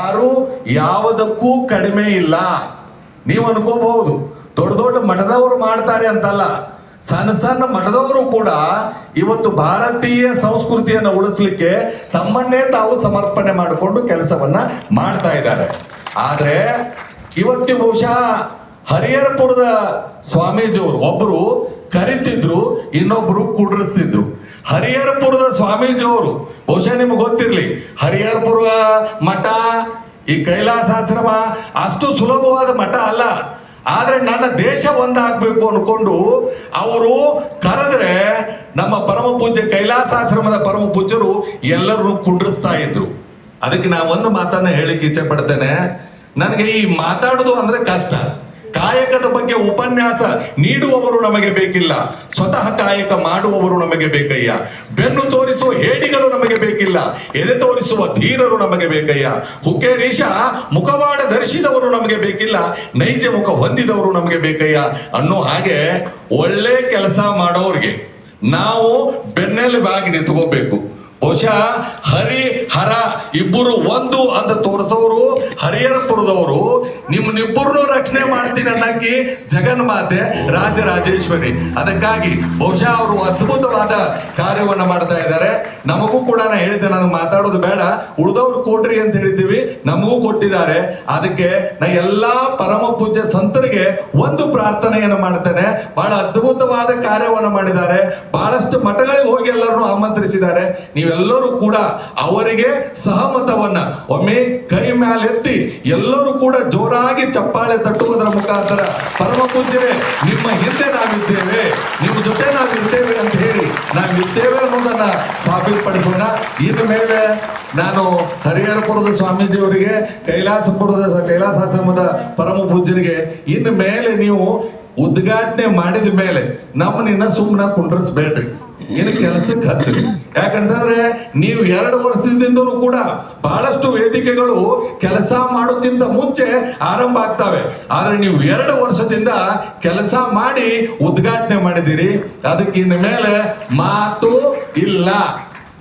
ಯಾರು ಯಾವುದಕ್ಕೂ ಕಡಿಮೆ ಇಲ್ಲ. ನೀವು ಅನ್ಕೋಬಹುದು, ದೊಡ್ಡ ದೊಡ್ಡ ಮಠದವರು ಮಾಡ್ತಾರೆ ಅಂತಲ್ಲ. ಸಣ್ಣ ಸಣ್ಣ ಮಠದವರು ಕೂಡ ಇವತ್ತು ಭಾರತೀಯ ಸಂಸ್ಕೃತಿಯನ್ನು ಉಳಿಸ್ಲಿಕ್ಕೆ ತಮ್ಮನ್ನೇ ತಾವು ಸಮರ್ಪಣೆ ಮಾಡಿಕೊಂಡು ಕೆಲಸವನ್ನ ಮಾಡ್ತಾ ಇದ್ದಾರೆ. ಆದ್ರೆ ಇವತ್ತು ಬಹುಶಃ ಹರಿಹರಪುರದ ಸ್ವಾಮೀಜಿಯವರು ಒಬ್ರು ಕರಿತಿದ್ರು, ಇನ್ನೊಬ್ರು ಕುಡ್ರಿಸ್ತಿದ್ರು. ಹರಿಹರಪುರದ ಸ್ವಾಮೀಜಿಯವರು, ಬಹುಶಃ ನಿಮ್ಗೆ ಗೊತ್ತಿರಲಿ, ಹರಿಹರಪುರ ಮಠ, ಈ ಕೈಲಾಸಾಶ್ರಮ ಅಷ್ಟು ಸುಲಭವಾದ ಮಠ ಅಲ್ಲ. ಆದರೆ ನನ್ನ ದೇಶ ಒಂದಾಗಬೇಕು ಅಂದ್ಕೊಂಡು ಅವರು ಕರೆದ್ರೆ ನಮ್ಮ ಪರಮ ಪೂಜ್ಯ ಕೈಲಾಸಾಶ್ರಮದ ಪರಮ ಪೂಜ್ಯರು ಎಲ್ಲರೂ ಕುಂಡ್ರಿಸ್ತಾ ಇದ್ರು. ಅದಕ್ಕೆ ನಾ ಒಂದು ಮಾತನ್ನ ಹೇಳಿಕ್ಕೆ ಇಚ್ಛೆ ಪಡ್ತೇನೆ. ನನಗೆ ಈ ಮಾತಾಡೋದು ಅಂದ್ರೆ ಕಷ್ಟ. ಕಾಯಕದ ಬಗ್ಗೆ ಉಪನ್ಯಾಸ ನೀಡುವವರು ನಮಗೆ ಬೇಕಿಲ್ಲ. ಸ್ವತಃ ಕಾಯಕ ಮಾಡುವವರು ನಮಗೆ ಬೇಕಯ್ಯ. ಬೆನ್ನು ತೋರಿಸುವ ಹೇಡಿಗಳು ನಮಗೆ ಬೇಕಿಲ್ಲ. ಎದೆ ತೋರಿಸುವ ಧೀರರು ನಮಗೆ ಬೇಕಯ್ಯ. ಹುಕ್ಕೇರೀಶ ಮುಖವಾಡ ಧರಿಸಿದವರು ನಮಗೆ ಬೇಕಿಲ್ಲ. ನೈಜ ಮುಖ ಹೊಂದಿದವರು ನಮಗೆ ಬೇಕಯ್ಯ. ಅನ್ನೋ ಹಾಗೆ ಒಳ್ಳೆ ಕೆಲಸ ಮಾಡೋರಿಗೆ ನಾವು ಬೆನ್ನೆಲುಬಾಗಿ ನಿಂತ್ಕೋಬೇಕು. ಬಹುಶಃ ಹರಿ, ಹರ ಇಬ್ಬರು ಒಂದು ಅಂತ ತೋರಿಸೋರು ಹರಿಹರಪುರದವರು ನಿಮ್ಮನ್ನಿಬ್ಬರನ್ನು ರಕ್ಷಣೆ ಮಾಡ್ತೀನಿ ಅನ್ನಕ್ಕೆ ಜಗನ್ಮಾತೆ ರಾಜರಾಜೇಶ್ವರಿ. ಅದಕ್ಕಾಗಿ ಬಹುಶಃ ಅವರು ಅದ್ಭುತವಾದ ಕಾರ್ಯವನ್ನ ಮಾಡ್ತಾ ಇದ್ದಾರೆ. ನಮಗೂ ಕೂಡ ನಾನು ಹೇಳಿದ್ದೆ, ನಾನು ಮಾತಾಡೋದು ಬೇಡ. ಉಳಿದವ್ರು ಕೊಡ್ರಿ ಅಂತ ಹೇಳಿದ್ದೀವಿ, ನಮಗೂ ಕೊಟ್ಟಿದ್ದಾರೆ. ಅದಕ್ಕೆ ನಾ ಎಲ್ಲಾ ಪರಮ ಪೂಜ್ಯ ಸಂತರಿಗೆ ಒಂದು ಪ್ರಾರ್ಥನೆಯನ್ನು ಮಾಡ್ತೇನೆ. ಬಹಳ ಅದ್ಭುತವಾದ ಕಾರ್ಯವನ್ನು ಮಾಡಿದ್ದಾರೆ. ಬಹಳಷ್ಟು ಮಠಗಳಿಗೆ ಹೋಗಿ ಎಲ್ಲರನ್ನು ಆಮಂತ್ರಿಸಿದ್ದಾರೆ. ನೀವೆಲ್ಲರೂ ಕೂಡ ಅವರಿಗೆ ಸಹಮತವನ್ನ, ಒಮ್ಮೆ ಕೈ ಮ್ಯಾಲೆತ್ತಿ ಎಲ್ಲರೂ ಕೂಡ ಜೋರಾಗಿ ಚಪ್ಪಾಳೆ ತಟ್ಟುವುದರ ಮುಖಾಂತರ. ಪರಮ ಪೂಜ್ಯರೇ ನಿಮ್ಮ ಹಿಂದೆ ನಾವಿದ್ದೇವೆ, ನಿಮ್ಮ ಜೊತೆ ನಾವಿರ್ತೇವೆ ಅಂತ ಹೇಳಿ ನಾವಿರ್ತೇವೆ ಅನ್ನೋದನ್ನ ಸಾಬೀತುಪಡಿಸೋಣ. ಇನ್ನು ಮೇಲೆ ನಾನು ಹರಿಹರಪುರದ ಸ್ವಾಮೀಜಿಯವರಿಗೆ, ಕೈಲಾಸಪುರದ ಕೈಲಾಸಾಶ್ರಮದ ಪರಮ ಪೂಜ್ಯರಿಗೆ, ಇನ್ನು ಮೇಲೆ ನೀವು ಉದ್ಘಾಟನೆ ಮಾಡಿದ ಮೇಲೆ ನಮ್ಮನ್ನ ಸುಮ್ಮನೆ ಕುಂಡ್ರಿಸ್ಬೇಡ್ರಿ. ಇನ್ನು ಕೆಲಸಕ್ಕೆ ಹಚ್ಚಿರಿ. ಯಾಕಂತಂದ್ರೆ ನೀವು ಎರಡು ವರ್ಷದಿಂದಲೂ ಕೂಡ ಬಹಳಷ್ಟು ವೇದಿಕೆಗಳು ಕೆಲಸ ಮಾಡೋಕ್ಕಿಂತ ಮುಂಚೆ ಆರಂಭ ಆಗ್ತವೆ. ಆದ್ರೆ ನೀವು ಎರಡು ವರ್ಷದಿಂದ ಕೆಲಸ ಮಾಡಿ ಉದ್ಘಾಟನೆ ಮಾಡಿದಿರಿ ಅದಕ್ಕಿನ್ನ ಮೇಲೆ ಮಾತು ಇಲ್ಲ.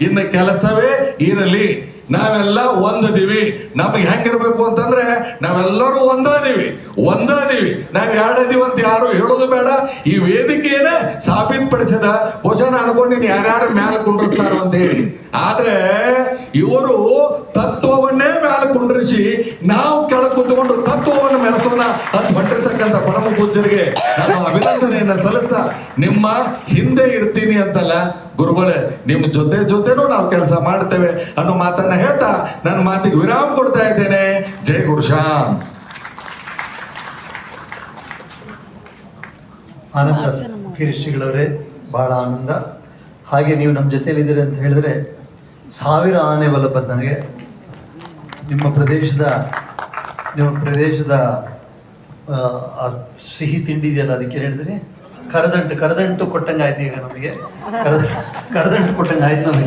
ಇನ್ನು ಕೆಲಸವೇ ಇರಲಿ. ನಾವೆಲ್ಲ ಒಂದದಿವಿ. ನಮಗೆ ಹೆಂಗಿರ್ಬೇಕು ಅಂತಂದ್ರೆ ನಾವೆಲ್ಲರೂ ಒಂದಾದೀವಿ. ಒಂದಾದೀವಿ. ನಾವ್ ಎರಡದಿವಿ ಅಂತ ಯಾರು ಹೇಳೋದು ಬೇಡ. ಈ ವೇದಿಕೆಯನ್ನ ಸಾಬೀತುಪಡಿಸಿದ ಬಹುಶಃ ಅನ್ಕೊಂಡಿನಿ ಯಾರ್ಯಾರು ಮ್ಯಾಲ ಕುಂಡ್ರಿಸ್ತಾರ ಅಂತ ಹೇಳಿ. ಆದ್ರೆ ಇವರು ತತ್ವವನ್ನೇ ಮ್ಯಾಲ ಕುಂಡ್ರಿಸಿ ನಾವು ಕೆಳ ಕುತ್ಕೊಂಡು ತತ್ವವನ್ನು ಮೆರೆಸೋಣ ಅಂತ ಹೊಟ್ಟಿರ್ತಕ್ಕಂಥ ಪರಮ ಪೂಜ್ಯರಿಗೆ ನಾನು ಅಭಿನಂದನೆಯನ್ನ ಸಲ್ಲಿಸ್ತಾ ನಿಮ್ಮ ಹಿಂದೆ ಇರ್ತೀನಿ ಅಂತಲ್ಲ, ಗುರುಗಳೇ, ನಿಮ್ಮ ಜೊತೆ ಜೊತೆನೂ ನಾವು ಕೆಲಸ ಮಾಡ್ತೇವೆ ಅನ್ನೋ ಮಾತನ್ನ ಹೇಳ್ತಾ ನನ್ನ ಮಾತಿಗೆ ವಿರಾಮ ಕೊಡ್ತಾ ಇದ್ದೇನೆ. ಜೈ ಗುರುಶಾನ್ ಆನಂದ ಕಿರಿಶ್ರೀಗಳವರೇ ಬಹಳ ಆನಂದ. ಹಾಗೆ ನೀವು ನಮ್ಮ ಜೊತೆಯಲ್ಲಿದ್ದೀರಿ ಅಂತ ಹೇಳಿದ್ರೆ, ಸಾವಿರ ಆನೆ ಬಲ ಬಂದಂಗೆ ನಿಮ್ಮ ಪ್ರದೇಶದ ನಿಮ್ಮ ಪ್ರದೇಶದ ಸಿಹಿ ತಿಂಡಿ ಇದೆಯಲ್ಲ ಅದಕ್ಕೆ ಹೇಳಿದ್ರೆ? ಕರದಂಟು ಕರದಂಟು ಕೊಟ್ಟಂಗೆ ಆಯ್ತು ಈಗ ನಮಗೆ. ಕರದ ಕರದಂಟು ಕೊಟ್ಟಂಗೆ ಆಯ್ತು ನಮಗೆ.